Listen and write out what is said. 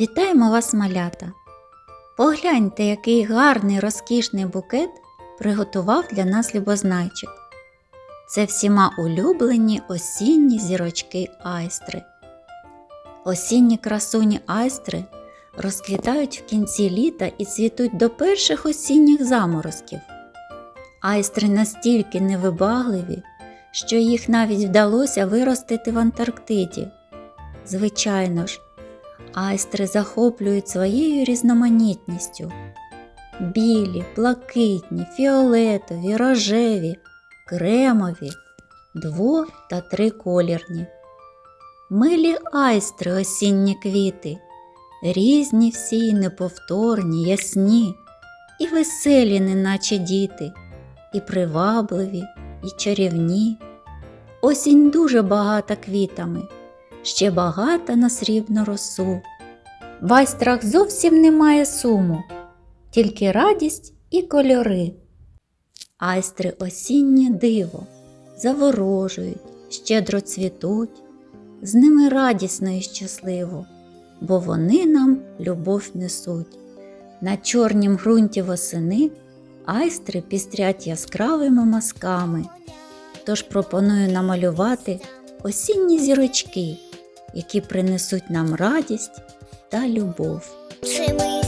Вітаємо вас, малята! Погляньте, який гарний розкішний букет приготував для нас любознайчик. Це всіма улюблені осінні зірочки айстри. Осінні красуні айстри розквітають в кінці літа і цвітуть до перших осінніх заморозків. Айстри настільки невибагливі, що їх навіть вдалося виростити в Антарктиді. Звичайно ж, айстри захоплюють своєю різноманітністю. Білі, блакитні, фіолетові, рожеві, кремові, дво- та триколірні. Милі айстри осінні квіти, різні всі неповторні, ясні, і веселі, неначе діти, і привабливі, і чарівні. Осінь дуже багата квітами, ще багата на срібну росу. В айстрах зовсім немає суму, тільки радість і кольори. Айстри осіннє диво, заворожують, щедро цвітуть, з ними радісно і щасливо, бо вони нам любов несуть. На чорнім ґрунті восени айстри пістрять яскравими мазками. Тож пропоную намалювати осінні зірочки, які принесуть нам радість та любов. Чи ми